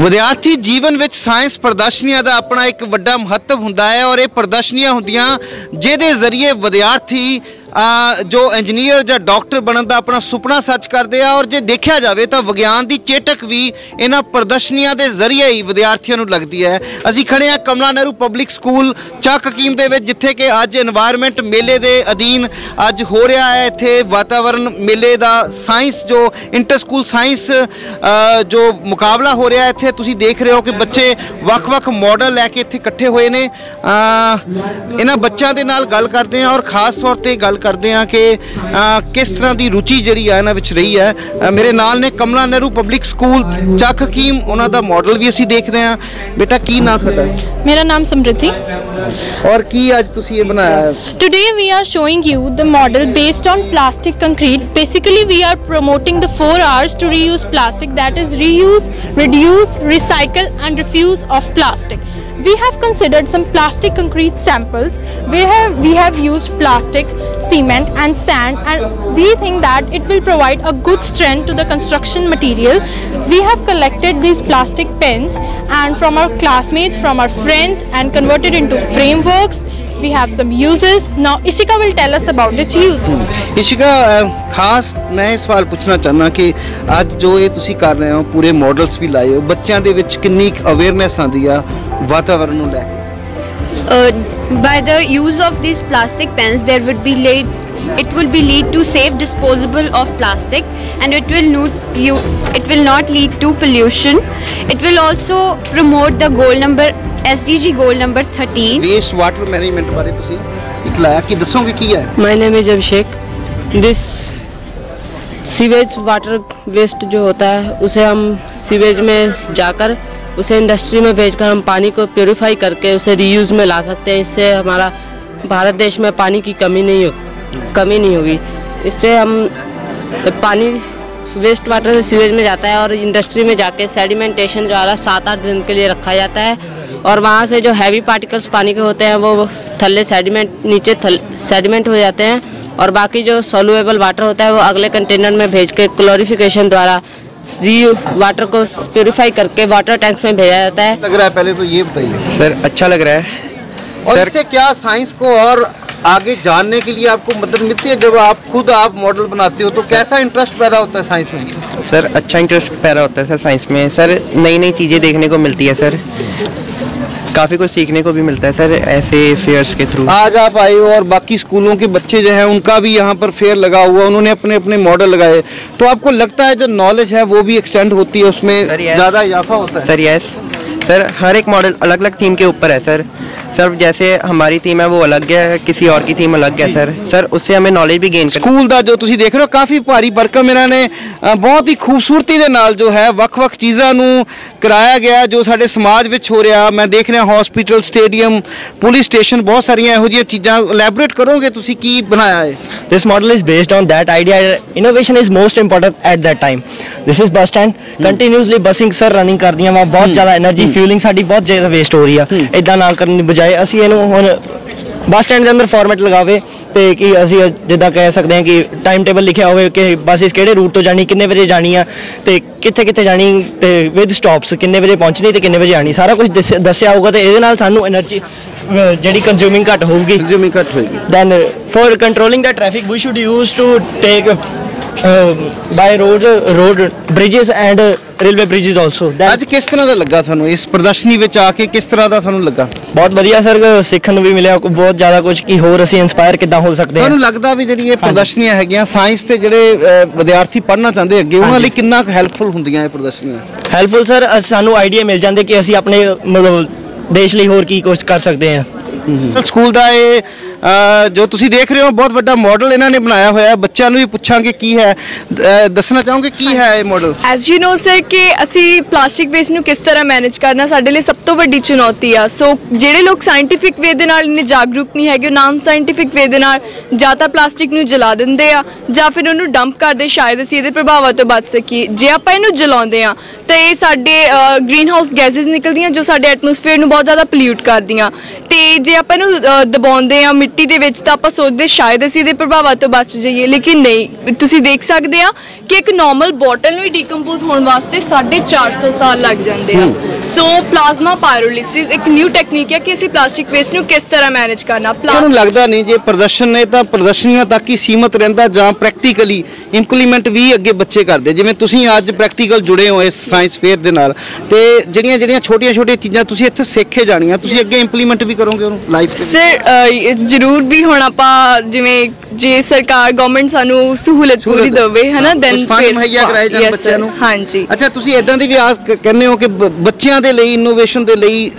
ਵਿਦਿਆਰਥੀ ਜੀਵਨ ਵਿੱਚ ਸਾਇੰਸ ਪ੍ਰਦਰਸ਼ਨੀਆਂ ਦਾ ਆਪਣਾ ਇੱਕ ਵੱਡਾ ਮਹੱਤਵ ਹੁੰਦਾ ਹੈ ਔਰ ਇਹ ਪ੍ਰਦਰਸ਼ਨੀਆਂ ਹੁੰਦੀਆਂ ਜਿਹਦੇ ਜ਼ਰੀਏ ਵਿਦਿਆਰਥੀ ਜੋ ਇੰਜੀਨੀਅਰ ਜਾਂ ਡਾਕਟਰ ਬਣਨ ਦਾ ਆਪਣਾ ਸੁਪਨਾ ਸੱਚ ਕਰਦੇ ਆ, ਔਰ ਜੇ ਦੇਖਿਆ ਜਾਵੇ ਤਾਂ ਵਿਗਿਆਨ ਦੀ ਚੇਟਕ ਵੀ ਇਹਨਾਂ ਪ੍ਰਦਰਸ਼ਨੀਆਂ ਦੇ ਜ਼ਰੀਏ ਹੀ ਵਿਦਿਆਰਥੀਆਂ ਨੂੰ ਲੱਗਦੀ ਹੈ। ਅਸੀਂ ਖੜੇ ਆ ਕਮਲਾ ਨਹਿਰੂ ਪਬਲਿਕ ਸਕੂਲ ਚੱਕ ਕੀਮ ਦੇ ਵਿੱਚ, ਜਿੱਥੇ ਕਿ ਅੱਜ এনवायरमेंट ਮੇਲੇ ਦੇ ਅਧੀਨ ਅੱਜ ਹੋ ਰਿਹਾ ਹੈ। ਇੱਥੇ ਵਾਤਾਵਰਣ ਮੇਲੇ ਦਾ ਸਾਇੰਸ ਜੋ ਇੰਟਰ ਸਕੂਲ ਸਾਇੰਸ ਜੋ ਮੁਕਾਬਲਾ ਹੋ ਰਿਹਾ ਇੱਥੇ ਤੁਸੀਂ ਦੇਖ ਰਹੇ ਹੋ ਕਿ ਬੱਚੇ ਵੱਖ-ਵੱਖ ਮਾਡਲ ਲੈ ਕੇ ਇੱਥੇ ਇਕੱਠੇ ਹੋਏ ਨੇ। ਇਹਨਾਂ ਬੱਚਿਆਂ ਦੇ ਨਾਲ ਗੱਲ ਕਰਦੇ ਆ ਔਰ ਖਾਸ ਤੌਰ ਤੇ ਗੱਲ ਕਰਦੇ ਹਾਂ ਕਿ ਕਿਸ ਤਰ੍ਹਾਂ ਦੀ ਰੁਚੀ ਜਿਹੜੀ ਆ ਇਹਨਾਂ ਵਿੱਚ ਰਹੀ ਹੈ ਮੇਰੇ ਨਾਲ ਨੇ ਕਮਲਾ ਨਹਿਰੂ ਪਬਲਿਕ ਸਕੂਲ ਚੱਕ ਹਕੀਮ ਉਹਨਾਂ ਦਾ ਮਾਡਲ ਵੀ ਅਸੀਂ ਦੇਖਦੇ ਹਾਂ ਬੇਟਾ ਕੀ ਨਾਂ ਤੁਹਾਡਾ ਮੇਰਾ ਨਾਮ ਸਮ੍ਰਿਤੀ ਔਰ ਕੀ ਅੱਜ ਤੁਸੀਂ ਇਹ ਬਣਾਇਆ Today we are showing you the model based on plastic concrete. Basically we are promoting the 4 R's to reuse plastic that is reuse, reduce, recycle and refuse of plastic. We have considered some plastic concrete samples. We have we have used plastic, cement and sand and we think that it will provide a good strength to the construction material. We have collected these plastic pens and from our classmates, from our friends and converted into frameworks. We have some uses. Now Ishika will tell us about its uses. Ishika ਅ, ਖਾਸ ਮੈਂ ਇਹ ਸਵਾਲ ਪੁੱਛਣਾ ਚਾਹੁੰਦਾ ਕਿ ਅੱਜ ਜੋ ਇਹ ਤੁਸੀਂ ਕਰ ਰਹੇ ਹੋ ਪੂਰੇ ਮਾਡਲਸ ਵੀ ਲਾਏ ਹੋ ਬੱਚਿਆਂ ਦੇ ਵਿੱਚ ਕਿੰਨੀ ਅਵੇਅਰਨੈਸ ਆਂਦੀ ਆ ਵਾਤਾਵਰਣ ਨੂੰ ਲੈ ਕੇ uh, by the use of these plastic pens there would be lead it will be lead to safe disposable of plastic and it will not you it will not lead to pollution it will also promote the goal number sdg goal number 13 waste water management ਬਾਰੇ ਤੁਸੀਂ ਇੱਕ ਲਾਇਆ ਕਿ ਦੱਸੋਗੇ ਕੀ ਹੈ My name is Abhishek. This sewage water waste जो होता है उसे हम सीवेज में जाकर उसे इंडस्ट्री में भेजकर हम पानी को प्योरीफाई करके उसे रीयूज में ला सकते हैं। इससे हमारा भारत देश में पानी की कमी नहीं हो, कमी नहीं होगी। इससे हम पानी वेस्ट वाटर से सीवेज में जाता है और इंडस्ट्री में जाके सेडिमेंटेशन द्वारा सात आठ दिन के लिए रखा जाता है। और वहाँ से जो हैवी पार्टिकल्स पानी के होते हैं, वो थल्ले सेडिमेंट नीचे थल सेडिमेंट हो जाते हैं। और बाकी जो सोलुएबल वाटर होता है, वो अगले कंटेनर में भेज के क्लोरिफिकेशन द्वारा री वाटर को प्योरीफाई करके वाटर टैंक्स में भेजा जाता है। लग रहा है पहले तो ये बताइए। सर अच्छा लग रहा है। और सर- इससे क्या साइंस को और आगे जानने के लिए आपको मदद मिलती है? जब आप खुद आप मॉडल बनाते हो तो कैसा इंटरेस्ट पैदा होता है साइंस में? सर अच्छा इंटरेस्ट पैदा होता है सर साइंस में। सर नई नई चीज़ें देखने को मिलती है सर। काफ़ी कुछ सीखने को भी मिलता है सर ऐसे फेयर्स के थ्रू आज आप आए हो और बाकी स्कूलों के बच्चे जो हैं उनका भी यहाँ पर फेयर लगा हुआ उन्होंने अपने अपने मॉडल लगाए। तो आपको लगता है जो नॉलेज है वो भी एक्सटेंड होती है उसमें ज़्यादा इजाफा होता है? सर यस सर हर एक मॉडल अलग अलग थीम के ऊपर है सर। सर जैसे हमारी थीम है वो अलग है किसी और की थीम अलग है सर सर उससे हमें नॉलेज भी गेन कर ਸਕੂਲ ਦਾ ਜੋ ਤੁਸੀਂ ਦੇਖ ਰਹੇ ਹੋ ਕਾਫੀ ਭਾਰੀ ਭਰਕਮ ਇਹਨਾਂ ਨੇ ਅ, ਬਹੁਤ ਹੀ ਖੂਬਸੂਰਤੀ ਦੇ ਨਾਲ ਜੋ ਹੈ ਵੱਖ-ਵੱਖ ਚੀਜ਼ਾਂ ਨੂੰ ਕਰਾਇਆ ਗਿਆ ਜੋ ਸਾਡੇ ਸਮਾਜ ਵਿੱਚ ਹੋ ਰਿਹਾ ਮੈਂ ਦੇਖ ਰਿਹਾ ਹਸਪੀਟਲ ਸਟੇਡੀਅਮ ਪੁਲਿਸ ਸਟੇਸ਼ਨ ਬਹੁਤ ਸਾਰੀਆਂ ਇਹੋ ਜਿਹੀਆਂ ਚੀਜ਼ਾਂ ਇਲੈਬੋਰੇਟ ਕਰੋਗੇ ਤੁਸੀਂ ਕੀ ਬਣਾਇਆ ਹੈ This model is based on that idea. Innovation is most important at that time. This is bus stand continuously busing sir running ਕਰਦੀਆਂ ਵਾ ਬਹੁਤ hmm. ਜ਼ਿਆਦਾ એનર્ਜੀ ਫਿਊਲਿੰਗ hmm. ਸਾਡੀ ਬਹੁਤ ਜ਼ਿਆਦਾ ਵੇਸਟ ਹੋ ਰਹੀ ਆ। hmm. ਇਦਾਂ ਨਾ ਕਰਨ ਦੀ ਬਜਾਏ ਅਸੀਂ ਇਹਨੂੰ ਹੁਣ ਬੱਸ ਸਟੈਂਡ ਦੇ ਅੰਦਰ ਫਾਰਮੈਟ ਲਗਾਵੇ ਤੇ ਕਿ ਅਸੀਂ ਜਿੱਦਾਂ ਕਹਿ ਸਕਦੇ ਹਾਂ ਕਿ ਟਾਈਮ ਟੇਬਲ ਲਿਖਿਆ ਹੋਵੇ ਕਿ ਬੱਸਿਸ ਕਿਹੜੇ ਰੂਟ ਤੋਂ ਜਾਣੀ ਕਿੰਨੇ ਵਜੇ ਜਾਣੀ ਆ ਤੇ ਕਿੱਥੇ ਕਿੱਥੇ ਜਾਣੀ ਤੇ ਵਿਦ ਸਟਾਪਸ ਕਿੰਨੇ ਵਜੇ ਪਹੁੰਚਣੀ ਤੇ ਕਿੰਨੇ ਵਜੇ ਆਣੀ ਸਾਰਾ ਕੁਝ ਦੱਸਿਆ ਹੋਊਗਾ ਤੇ ਇਹਦੇ ਨਾਲ ਸਾਨੂੰ એનર્ਜੀ ਜਿਹੜੀ ਕੰਜ਼ੂਮਿੰਗ ਘੱਟ ਹੋਊਗੀ। ਕੰਜ਼ੂਮਿੰਗ ਘੱਟ ਹੋਏਗੀ। ਦੈਨ ਫੋਰ ਕੰਟਰੋਲਿੰਗ ਦਾ traffic we should use to take road bridges and uh, railway bridges also. Then ਅੱਜ ਕਿਸ ਤਰ੍ਹਾਂ ਦਾ ਲੱਗਾ ਤੁਹਾਨੂੰ? ਇਸ ਪ੍ਰਦਰਸ਼ਨੀ ਵਿੱਚ ਆ ਕੇ ਕਿਸ ਤਰ੍ਹਾਂ ਦਾ ਤੁਹਾਨੂੰ ਲੱਗਾ? ਬਹੁਤ ਵਧੀਆ ਸਰ ਸਿੱਖਣ ਨੂੰ ਵੀ ਮਿਲਿਆ। ਕੋ- ਬਹੁਤ ਜ਼ਿਆਦਾ ਕੁਝ ਕੀ ਹੋਰ ਅਸੀਂ ਇਨਸਪਾਇਰ ਕਿੱਦਾਂ ਹੋ ਸਕਦੇ ਹਾਂ। ਤੁਹਾਨੂੰ ਲੱਗਦਾ ਵੀ ਜਿਹੜੀ ਇਹ ਪ੍ਰਦਰਸ਼ਨੀਆਂ ਹੈਗੀਆਂ ਸਾਇੰਸ ਤੇ ਜਿਹੜੇ ਵਿਦਿਆਰਥੀ ਪੜ੍ਹਨਾ ਚਾਹੁੰਦੇ ਅੱਗੇ ਉਹਨਾਂ ਲਈ ਕਿੰਨਾ ਹੈਲਪਫੁਲ ਹੁੰਦੀਆਂ ਇਹ ਪ੍ਰਦਰਸ਼ਨੀਆਂ? ਹੈਲਪਫੁਲ ਸਰ ਸਾਨੂੰ ਆਈਡੀਆ ਮਿਲ ਜਾਂਦੇ ਕਿ ਅਸੀਂ ਆਪਣੇ ਮਤਲਬ ਦੇਸ਼ ਲਈ ਹੋਰ ਕੀ ਕੁਝ ਕਰ ਸਕਦੇ ਹਾਂ। ਸਕੂਲ ਦਾ ਇਹ ਜੋ ਤੁਸੀਂ ਦੇਖ ਰਹੇ ਹੋ, ਬਹੁਤ ਵੱਡਾ ਮਾਡਲ ਇਹਨਾਂ ਨੇ ਬਣਾਇਆ ਹੋਇਆ ਹੈ। ਬੱਚਿਆਂ ਨੂੰ ਵੀ ਪੁੱਛਾਂਗੇ ਕੀ ਹੈ। ਦੱਸਣਾ ਚਾਹੋਗੇ ਕੀ ਹੈ ਇਹ model as you know sir ਕਿ ਅਸੀਂ ਪਲਾਸਟਿਕ ਵੇਸਟ ਨੂੰ ਕਿਸ ਤਰ੍ਹਾਂ ਮੈਨੇਜ ਕਰਨਾ, ਸਾਡੇ ਲਈ ਸਭ ਤੋਂ ਵੱਡੀ ਚੁਣੌਤੀ ਆ। ਸੋ ਜਿਹੜੇ ਲੋਕ ਸਾਇੰਟੀਫਿਕ ਵੇ ਦੇ ਨਾਲ ਇੰਨੇ ਜਾਗਰੂਕ ਨਹੀਂ ਹੈਗੇ ਨਾਨ ਸਾਇੰਟੀਫਿਕ ਵੇ ਦੇ ਨਾਲ ਜਾਂ ਤਾਂ ਪਲਾਸਟਿਕ ਨੂੰ ਜਲਾ ਦਿੰਦੇ ਆ, ਜਾਂ ਫਿਰ ਉਹਨੂੰ ਡੰਪ ਕਰਦੇ, ਸ਼ਾਇਦ ਅਸੀਂ ਇਹਦੇ ਪ੍ਰਭਾਵਾਂ ਤੋਂ ਬਚ ਸਕੀਏ। ਜੇ ਆਪਾਂ ਇਹਨੂੰ ਜਲਾਉਂਦੇ ਆ, ਤਾਂ ਇਹ ਸਾਡੇ ਗ੍ਰੀਨ ਹਾਊਸ ਗੈਸਸ ਨਿਕਲਦੀਆਂ ਜੋ ਸਾਡੇ ਐਟਮੋਸਫੇਅਰ ਨੂੰ ਬਹੁਤ ਜ਼ਿਆਦਾ ਪੋਲਿਊਟ ਕਰਦੀਆਂ। ਤੇ ਜੇ ਆਪਾਂ ਇਹਨੂੰ ਦਬਾਉਂਦੇ ਆ ਮਿੱਟੀ ਮਿੱਟੀ ਦੇ ਵਿੱਚ ਤਾਂ ਆਪਾਂ ਸੋਚਦੇ ਸ਼ਾਇਦ ਅਸੀਂ ਇਹਦੇ ਪ੍ਰਭਾਵਾਂ ਤੋਂ ਬਚ ਜਾਈਏ, ਲੇਕਿਨ ਨਹੀਂ। ਤੁਸੀਂ ਦੇਖ ਸਕਦੇ ਆ ਕਿ ਇੱਕ ਨਾਰਮਲ ਬੋਟਲ ਨੂੰ ਹੀ ਡੀਕੰਪੋਜ਼ ਹੋਣ ਵਾਸਤੇ 450 ਸਾਲ ਲੱਗ ਜਾਂਦੇ ਆ। ਸੋ ਪਲਾਜ਼ਮਾ ਪਾਇਰੋਲਿਸਿਸ ਇੱਕ ਨਿਊ ਟੈਕਨੀਕ ਹੈ ਕਿ ਅਸੀਂ ਪਲਾਸਟਿਕ ਵੇਸਟ ਨੂੰ ਕਿਸ ਤਰ੍ਹਾਂ ਮੈਨੇਜ ਕਰਨਾ ਤੁਹਾਨੂੰ ਲੱਗਦਾ ਨਹੀਂ ਜੇ ਪ੍ਰਦਰਸ਼ਨ ਨੇ ਤਾਂ ਪ੍ਰਦਰਸ਼ਨੀਆਂ ਤੱਕ ਹੀ ਸੀਮਤ ਰਹਿੰਦਾ ਜਾਂ ਪ੍ਰੈਕਟੀਕਲੀ ਇੰਪਲੀਮੈਂਟ ਵੀ ਅੱਗੇ ਬੱਚੇ ਕਰਦੇ ਜਿਵੇਂ ਤੁਸੀਂ ਅੱਜ ਪ੍ਰੈਕਟੀਕਲ ਜੁੜੇ ਹੋ ਇਸ ਸਾਇੰਸ ਫੇਅਰ ਦੇ ਨਾਲ ਤੇ ਜਿਹੜੀਆਂ ਜਿਹੜੀਆਂ ਛੋਟੀਆਂ ਛੋਟੀਆਂ ਚੀਜ਼ਾਂ ਤੁਸੀਂ ਇੱਥੇ ਸਿੱਖੇ ਜਾਣੀਆਂ ਤੁਸੀਂ ਅੱਗੇ ਇੰਪਲੀਮੈਂਟ ਵੀ ਕਰੋਗੇ ਉਹਨੂੰ ਲਾਈਫ ਦੇ ਵਿੱਚ ਸਰ ਜ਼ਰੂਰ ਵੀ ਹੁਣ ਆਪਾਂ ਜਿਵੇਂ ਜੇ ਸਰਕਾਰ ਗਵਰਨਮੈਂਟ ਸਾਨੂੰ ਸਹੂਲਤ ਪੂਰੀ। ਦੇਵੇ ਹਨਾ ਦੈਨ fund ਮੁਹੱਈਆ ਕਰਾਏ ਜਾਣ ਬੱਚਿਆਂ ਨੂੰ। ਹਾਂਜੀ ਅੱਛਾ ਤੁਸੀਂ ਇਦਾਂ ਦੀ ਵੀ ਆਸ ਕਹਿੰਦੇ ਹੋ ਕਿ ਬ- ਬੱਚਿਆਂ ਦੇ ਲਈ ਇਨੋਵੇਸ਼ਨ ਦੇ ਲਈ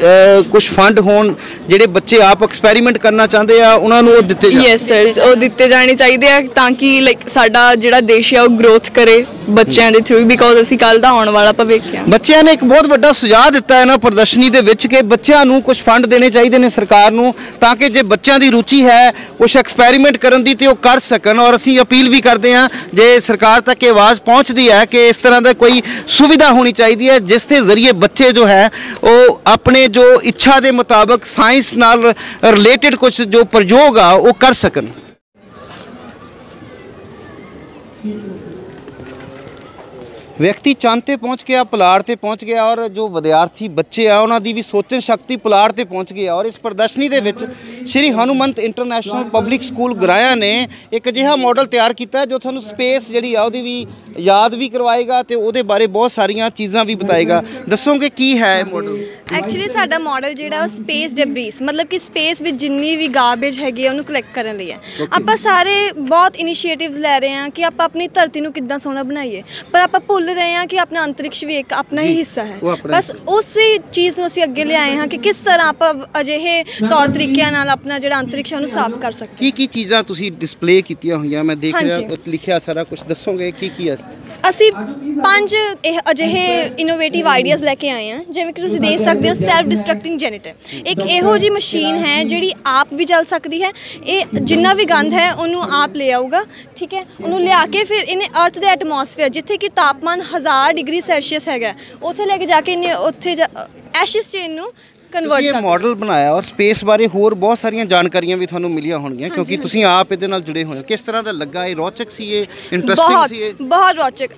ਕੁਝ ਫੰਡ ਹੋਣ ਜਿਹੜੇ ਬੱਚੇ ਆਪ ਐਕਸਪੈਰੀਮੈਂਟ ਕਰਨਾ ਚਾਹੁੰਦੇ ਆ ਉਹਨਾਂ ਨੂੰ ਉਹ ਦਿੱਤੇ ਜਾਣ। ਯੈਸ ਸਰ ਉਹ ਦਿੱਤੇ ਜਾਣੇ ਚਾਹੀਦੇ ਆ ਤਾਂ ਕਿ ਲਾਈਕ ਸਾਡਾ ਜਿਹੜਾ ਦੇਸ਼ ਆ ਉਹ ਗਰੋਥ ਕਰੇ ਬੱਚਿਆਂ ਦੇ ਥਰੂ ਬਿਕੋਜ਼ ਅਸੀਂ ਕੱਲ ਦਾ ਆਉਣ ਵਾਲਾ ਭਵਿੱਖ ਆ ਬੱਚਿਆਂ ਨੇ ਇੱਕ ਬਹੁਤ ਵੱਡਾ ਸੁਝਾਅ ਦਿੱਤਾ ਹੈ ਨਾ ਪ੍ਰਦਰਸ਼ਨੀ ਦੇ ਵਿੱਚ ਕਿ ਬੱਚਿਆਂ ਨੂੰ ਕੁਝ ਫੰਡ ਦੇਣੇ ਚਾਹੀਦੇ ਨੇ ਸਰਕਾਰ ਨੂੰ ਤਾਂ ਕਿ ਜੇ ਬੱਚਿਆਂ ਦੀ ਰੁਚੀ ਹੈ ਕੁਝ ਐਕਸਪੈਰੀਮੈਂਟ ਕਰਨ ਦੀ ਤੇ ਉਹ ਕਰ ਸਕਣ। ਔਰ ਅਸੀਂ ਅਪੀਲ ਵੀ ਕਰਦੇ ਹਾਂ ਜੇ ਸਰਕਾਰ ਤੱਕ ਇਹ ਆਵਾਜ਼ ਪਹੁੰਚਦੀ ਹੈ ਕਿ ਇਸ ਤਰ੍ਹਾਂ ਦਾ ਕੋਈ ਸੁਵਿਧਾ ਹੋਣੀ ਚਾਹੀਦੀ ਹੈ ਜਿਸ ਦੇ ਜ਼ਰੀਏ ਬੱਚੇ ਜੋ ਹੈ, ਉਹ ਆਪਣੇ ਜੋ ਇੱਛਾ ਦੇ ਮੁਤਾਬਕ ਸਾਇੰਸ ਨਾਲ ਰਿਲੇਟਡ ਕੁਝ ਜੋ ਪ੍ਰਯੋਗ ਆ, ਉਹ ਕਰ ਸਕਣ। ਵਿਅਕਤੀ ਚੰਦ ਤੇ ਪਹੁੰਚ ਗਿਆ, ਪੁਲਾੜ ਤੇ ਪਹੁੰਚ ਗਿਆ ਔਰ ਜੋ ਵਿਦਿਆਰਥੀ ਬੱਚੇ ਆ, ਉਹਨਾਂ ਦੀ ਵੀ ਸੋਚਣ ਸ਼ਕਤੀ ਪੁਲਾੜ ਤੇ ਪਹੁੰਚ ਗਈ ਔਰ ਇਸ ਪ੍ਰਦਰਸ਼ਨੀ ਦੇ ਵਿੱਚ Shri Hanumant international public school Garaya ਨੇ ਇੱਕ ਅਜਿਹਾ ਮਾਡਲ ਤਿਆਰ ਕੀਤਾ ਜੋ ਤੁਹਾਨੂੰ ਸਪੇਸ ਜਿਹੜੀ ਆ, ਉਹਦੀ ਵੀ ਯਾਦ ਵੀ ਕਰਵਾਏਗਾ ਤੇ ਉਹਦੇ ਬਾਰੇ ਬਹੁਤ ਸਾਰੀਆਂ ਚੀਜ਼ਾਂ ਵੀ ਬਤਾਏਗਾ। ਦੱਸੋਗੇ ਕੀ ਹੈ ਇਹ ਮਾਡਲ ਐਕਚੁਅਲੀ ਸਾਡਾ ਮਾਡਲ ਜਿਹੜਾ ਉਹ ਸਪੇਸ ਡੈਬਰੀਜ਼ ਮਤਲਬ ਕਿ ਸਪੇਸ ਵਿੱਚ ਜਿੰਨੀ ਵੀ ਗਾਰਬੇਜ ਹੈਗੀ ਹੈ ਉਹਨੂੰ ਕਲੈਕਟ ਕਰਨ ਲਈ ਹੈ। ਆਪਾਂ ਸਾਰੇ ਬਹੁਤ ਇਨੀਸ਼ੀਏਟਿਵਸ ਲੈ ਰਹੇ ਹਾਂ ਕਿ ਆਪਾਂ ਆਪਣੀ ਧਰਤੀ ਨੂੰ ਕਿੱਦਾਂ ਸੋਹਣਾ ਬਣਾਈਏ। ਪਰ ਆਪਾਂ ਭੁੱਲ ਰਹੇ ਹਾਂ ਕਿ ਆਪਣਾ ਅੰਤਰਿਕਸ਼ ਵੀ ਇੱਕ ਆਪਣਾ ਹੀ ਹਿੱਸਾ ਹੈ। ਬਸ ਉਸੇ ਚੀਜ਼ ਨੂੰ ਅਸੀਂ ਅੱਗੇ ਲਿਆਏ ਹਾਂ ਕਿ ਕਿਸ ਤਰ੍ਹਾਂ ਆਪਾਂ ਅਜਿਹੇ ਤੌਰ ਤਰੀਕਿਆਂ ਨਾਲ ਆਪਣਾ ਜਿਹੜਾ ਅੰਤਰਿਕਸ਼ ਉਹਨੂੰ ਸਾਫ਼ ਕਰ ਸਕਦੇ ਕੀ ਕੀ ਚੀਜ਼ਾਂ ਤੁਸੀਂ ਡਿਸਪਲੇ ਕੀਤੀਆਂ ਹੋਈਆਂ? ਮੈਂ ਦੇਖ ਰਿਹਾ ਲਿਖਿਆ ਸਾਰਾ ਕੁਝ ਦੱਸੋਗੇ ਕੀ ਕੀ ਹੈ? ਅਸੀਂ ਪੰਜ ਇਹ ਅਜਿਹੇ ਇਨੋਵੇਟਿਵ ਆਈਡੀਆਜ਼ ਲੈ ਕੇ ਆਏ ਹਾਂ, ਜਿਵੇਂ ਕਿ ਤੁਸੀਂ ਦੇਖ ਸਕਦੇ ਹੋ ਸੈਲਫ ਡਿਸਟਰਕਟਿੰਗ ਜੈਨੇਟਰ ਇੱਕ ਇਹੋ ਜੀ ਮਸ਼ੀਨ ਹੈ ਜਿਹੜੀ ਆਪ ਵੀ ਚੱਲ ਸਕਦੀ ਹੈ। ਇਹ ਜਿੰਨਾ ਵੀ ਗੰਦ ਹੈ, ਉਹਨੂੰ ਆਪ ਲੈ ਆਊਗਾ, ਠੀਕ ਹੈ? ਉਹਨੂੰ ਲਿਆ ਕੇ ਫਿਰ ਇਹਨੇ ਅਰਥ ਦੇ ਐਟਮੋਸਫੇਅਰ ਜਿੱਥੇ ਕਿ ਤਾਪਮਾਨ 1000 ਡਿਗਰੀ ਸੈਲਸੀਅਸ ਹੈਗਾ, ਉੱਥੇ ਲੈ ਕੇ ਜਾ ਕੇ ਇਹਨੇ ਉੱਥੇ ਐਸ਼ਿਸ ਚੇਨ ਨੂੰ ਕਨਵਰਟ ਤੁਸੀਂ ਇਹ ਮਾਡਲ ਬਣਾਇਆ ਔਰ ਸਪੇਸ ਬਾਰੇ ਹੋਰ ਬਹੁਤ ਸਾਰੀਆਂ ਜਾਣਕਾਰੀਆਂ ਵੀ ਤੁਹਾਨੂੰ ਮਿਲੀਆਂ ਹੋਣਗੀਆਂ ਕਿਉਂਕਿ ਤੁਸੀਂ ਆਪ ਇਹਦੇ ਨਾਲ ਜੁੜੇ ਹੋਏ ਹੋ। ਕਿਸ ਤਰ੍ਹਾਂ ਦਾ ਲੱਗਾ ਇਹ? ਰੌਚਕ ਸੀ ਇਹ? ਇੰਟਰਸਟਿੰਗ ਬਹੁਤ ਸੀ ਇਹ? ਬਹੁਤ ਰੌਚਕ।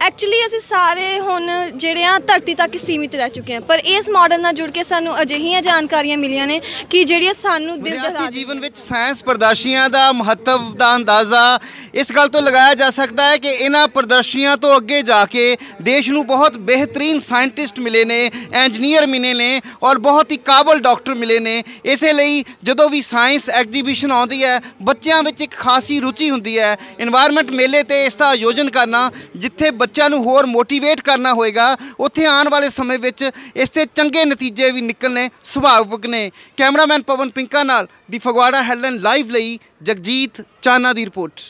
ਐਕਚੁਅਲੀ ਅਸੀਂ ਸਾਰੇ ਹੁਣ ਜਿਹੜੇ ਆ ਧਰਤੀ ਤੱਕ ਹੀ ਸੀਮਿਤ ਰਹਿ ਚੁੱਕੇ ਆ ਪਰ ਇਸ ਮਾਡਲ ਨਾਲ ਜੁੜ ਕੇ ਸਾਨੂੰ ਅਜਿਹੀਆਂ ਜਾਣਕਾਰੀਆਂ ਮਿਲੀਆਂ ਨੇ ਕਿ ਜਿਹੜੀਆਂ ਸਾਨੂੰ ਦਿਲ ਦੇ ਵਿਦਿਆਰਥੀ ਜੀਵਨ ਵਿੱਚ ਸਾਇੰਸ ਪ੍ਰਦਰਸ਼ਨੀਆਂ ਦਾ ਮਹੱਤਵ ਦਾ ਅੰਦਾਜ਼ਾ ਇਸ ਗੱਲ ਤੋਂ ਲਗਾਇਆ ਜਾ ਸਕਦਾ ਹੈ ਕਿ ਇਹਨਾਂ ਪ੍ਰਦਰਸ਼ਨੀਆਂ ਤੋਂ ਅੱਗੇ ਜਾ ਕੇ ਦੇਸ਼ ਨੂੰ ਬਹੁਤ ਬਿਹਤਰੀਨ ਸਾਇੰਟਿਸਟ ਮਿਲੇ ਨੇ ਇੰਜੀਨੀਅਰ ਮਿਲੇ ਨੇ ਔਰ ਬਹੁਤ ਹੀ ਕਾਬਲ ਡਾਕਟਰ ਮਿਲੇ ਨੇ। ਇਸੇ ਲਈ ਜਦੋਂ ਵੀ ਸਾਇੰਸ ਐਗਜ਼ੀਬਿਸ਼ਨ ਆਉਂਦੀ ਹੈ ਬੱਚਿਆਂ ਵਿੱਚ ਇੱਕ ਖਾਸੀ ਰੁਚੀ ਹੁੰਦੀ ਹੈ। এনवायरमेंट ਮੇਲੇ ਤੇ ਇਸ ਦਾ ਆਯੋਜਨ ਕਰਨਾ ਜਿੱਥੇ ਬੱਚਿਆਂ ਨੂੰ ਹੋਰ ਮੋਟੀਵੇਟ ਕਰਨਾ ਹੋਏਗਾ। ਉੱਥੇ ਆਉਣ ਵਾਲੇ ਸਮੇਂ ਵਿੱਚ ਇਸ ਤੇ ਚੰਗੇ ਨਤੀਜੇ ਵੀ ਨਿਕਲਣੇ ਸੁਭਾਵਿਕ ਨੇ। ਕੈਮਰਾਮੈਨ ਪਵਨ ਪਿੰਕਾ ਨਾਲ ਦੀ ਫਗਵਾੜਾ ਹੈਲਨ ਲਾਈਵ ਲਈ ਜਗਜੀਤ ਚਾਨਾ ਦੀ ਰਿਪੋਰਟ।